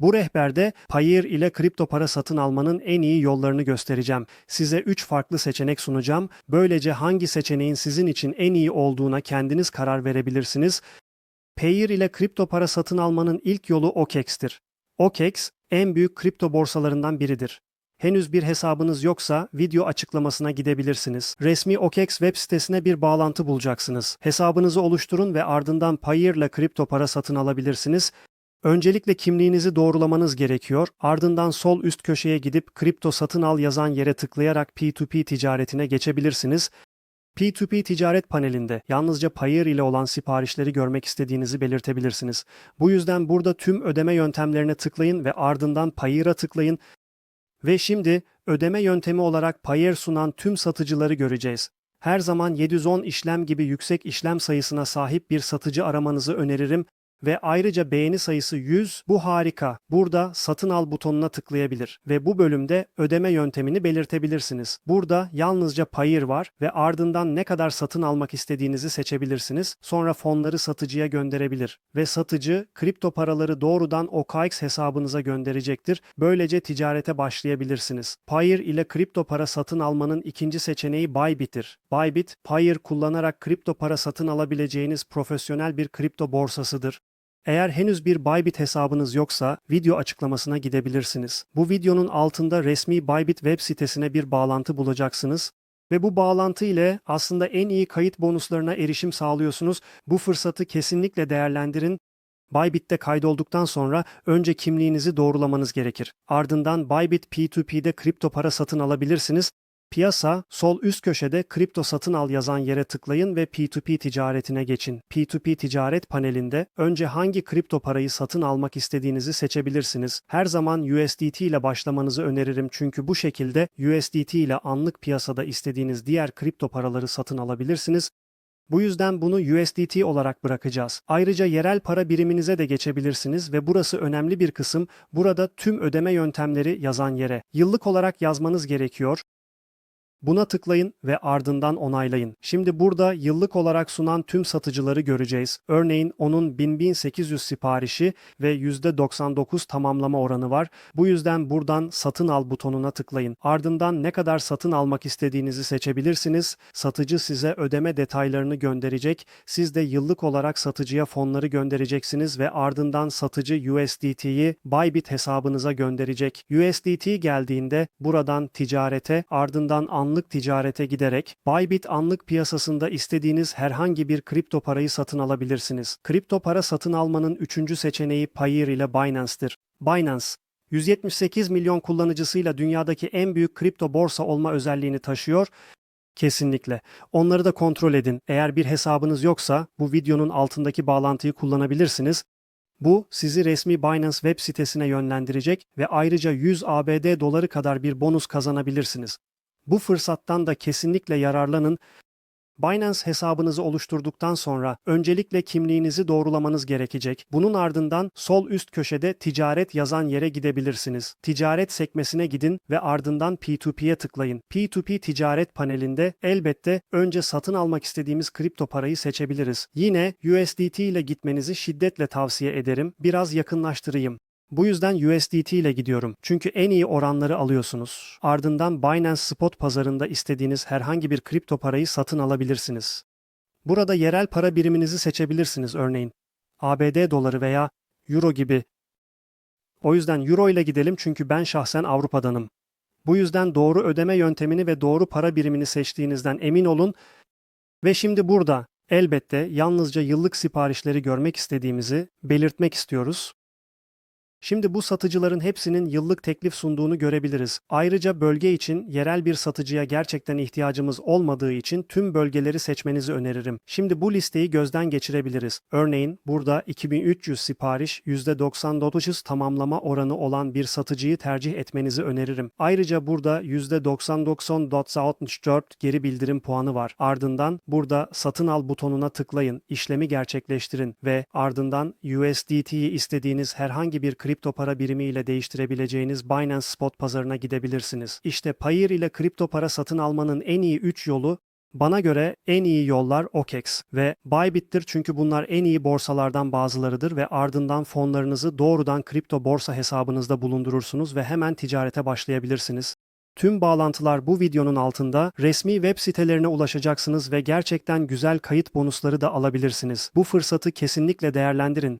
Bu rehberde Payeer ile kripto para satın almanın en iyi yollarını göstereceğim. Size 3 farklı seçenek sunacağım. Böylece hangi seçeneğin sizin için en iyi olduğuna kendiniz karar verebilirsiniz. Payeer ile kripto para satın almanın ilk yolu OKEX'tir. OKEX en büyük kripto borsalarından biridir. Henüz bir hesabınız yoksa video açıklamasına gidebilirsiniz. Resmi OKEX web sitesine bir bağlantı bulacaksınız. Hesabınızı oluşturun ve ardından Payeer ile kripto para satın alabilirsiniz. Öncelikle kimliğinizi doğrulamanız gerekiyor. Ardından sol üst köşeye gidip kripto satın al yazan yere tıklayarak P2P ticaretine geçebilirsiniz. P2P ticaret panelinde yalnızca Payeer ile olan siparişleri görmek istediğinizi belirtebilirsiniz. Bu yüzden burada tüm ödeme yöntemlerine tıklayın ve ardından Payeer'a tıklayın. Ve şimdi ödeme yöntemi olarak Payeer sunan tüm satıcıları göreceğiz. Her zaman 710 işlem gibi yüksek işlem sayısına sahip bir satıcı aramanızı öneririm ve ayrıca beğeni sayısı 100 bu harika. Burada satın al butonuna tıklayabilir ve bu bölümde ödeme yöntemini belirtebilirsiniz. Burada yalnızca Payeer var ve ardından ne kadar satın almak istediğinizi seçebilirsiniz. Sonra fonları satıcıya gönderebilir ve satıcı kripto paraları doğrudan OKX hesabınıza gönderecektir. Böylece ticarete başlayabilirsiniz. Payeer ile kripto para satın almanın ikinci seçeneği Bybit'tir. Bybit, Payeer kullanarak kripto para satın alabileceğiniz profesyonel bir kripto borsasıdır. Eğer henüz bir Bybit hesabınız yoksa video açıklamasına gidebilirsiniz. Bu videonun altında resmi Bybit web sitesine bir bağlantı bulacaksınız ve bu bağlantı ile aslında en iyi kayıt bonuslarına erişim sağlıyorsunuz. Bu fırsatı kesinlikle değerlendirin. Bybit'te kaydolduktan sonra önce kimliğinizi doğrulamanız gerekir. Ardından Bybit P2P'de kripto para satın alabilirsiniz. Piyasa, sol üst köşede kripto satın al yazan yere tıklayın ve P2P ticaretine geçin. P2P ticaret panelinde önce hangi kripto parayı satın almak istediğinizi seçebilirsiniz. Her zaman USDT ile başlamanızı öneririm çünkü bu şekilde USDT ile anlık piyasada istediğiniz diğer kripto paraları satın alabilirsiniz. Bu yüzden bunu USDT olarak bırakacağız. Ayrıca yerel para biriminize de geçebilirsiniz ve burası önemli bir kısım. Burada tüm ödeme yöntemleri yazan yere yıllık olarak yazmanız gerekiyor. Buna tıklayın ve ardından onaylayın. Şimdi burada yıllık olarak sunan tüm satıcıları göreceğiz. Örneğin onun 1000-1800 siparişi ve %99 tamamlama oranı var. Bu yüzden buradan satın al butonuna tıklayın. Ardından ne kadar satın almak istediğinizi seçebilirsiniz. Satıcı size ödeme detaylarını gönderecek. Siz de yıllık olarak satıcıya fonları göndereceksiniz ve ardından satıcı USDT'yi Bybit hesabınıza gönderecek. USDT geldiğinde buradan ticarete ardından anlık ticarete giderek Bybit anlık piyasasında istediğiniz herhangi bir kripto parayı satın alabilirsiniz. Kripto para satın almanın üçüncü seçeneği Payeer ile Binance'tir. Binance, 178 milyon kullanıcısıyla dünyadaki en büyük kripto borsa olma özelliğini taşıyor. Kesinlikle. Onları da kontrol edin. Eğer bir hesabınız yoksa bu videonun altındaki bağlantıyı kullanabilirsiniz. Bu sizi resmi Binance web sitesine yönlendirecek ve ayrıca 100 ABD doları kadar bir bonus kazanabilirsiniz. Bu fırsattan da kesinlikle yararlanın. Binance hesabınızı oluşturduktan sonra öncelikle kimliğinizi doğrulamanız gerekecek. Bunun ardından sol üst köşede ticaret yazan yere gidebilirsiniz. Ticaret sekmesine gidin ve ardından P2P'ye tıklayın. P2P ticaret panelinde elbette önce satın almak istediğimiz kripto parayı seçebiliriz. Yine USDT ile gitmenizi şiddetle tavsiye ederim. Biraz yakınlaştırayım. Bu yüzden USDT ile gidiyorum. Çünkü en iyi oranları alıyorsunuz. Ardından Binance Spot pazarında istediğiniz herhangi bir kripto parayı satın alabilirsiniz. Burada yerel para biriminizi seçebilirsiniz örneğin. ABD doları veya Euro gibi. O yüzden Euro ile gidelim çünkü ben şahsen Avrupa'danım. Bu yüzden doğru ödeme yöntemini ve doğru para birimini seçtiğinizden emin olun. Ve şimdi burada elbette yalnızca yıllık siparişleri görmek istediğimizi belirtmek istiyoruz. Şimdi bu satıcıların hepsinin yıllık teklif sunduğunu görebiliriz. Ayrıca bölge için yerel bir satıcıya gerçekten ihtiyacımız olmadığı için tüm bölgeleri seçmenizi öneririm. Şimdi bu listeyi gözden geçirebiliriz. Örneğin burada 2300 sipariş %99 tamamlama oranı olan bir satıcıyı tercih etmenizi öneririm. Ayrıca burada %99.64 geri bildirim puanı var. Ardından burada satın al butonuna tıklayın, işlemi gerçekleştirin ve ardından USDT'yi istediğiniz herhangi bir kripto para birimi ile değiştirebileceğiniz Binance Spot pazarına gidebilirsiniz. İşte Payeer ile kripto para satın almanın en iyi 3 yolu Bana göre en iyi yollar OKEX ve Bybit'tir çünkü bunlar en iyi borsalardan bazılarıdır ve ardından fonlarınızı doğrudan kripto borsa hesabınızda bulundurursunuz ve hemen ticarete başlayabilirsiniz. Tüm bağlantılar bu videonun altında resmi web sitelerine ulaşacaksınız ve gerçekten güzel kayıt bonusları da alabilirsiniz. Bu fırsatı kesinlikle değerlendirin.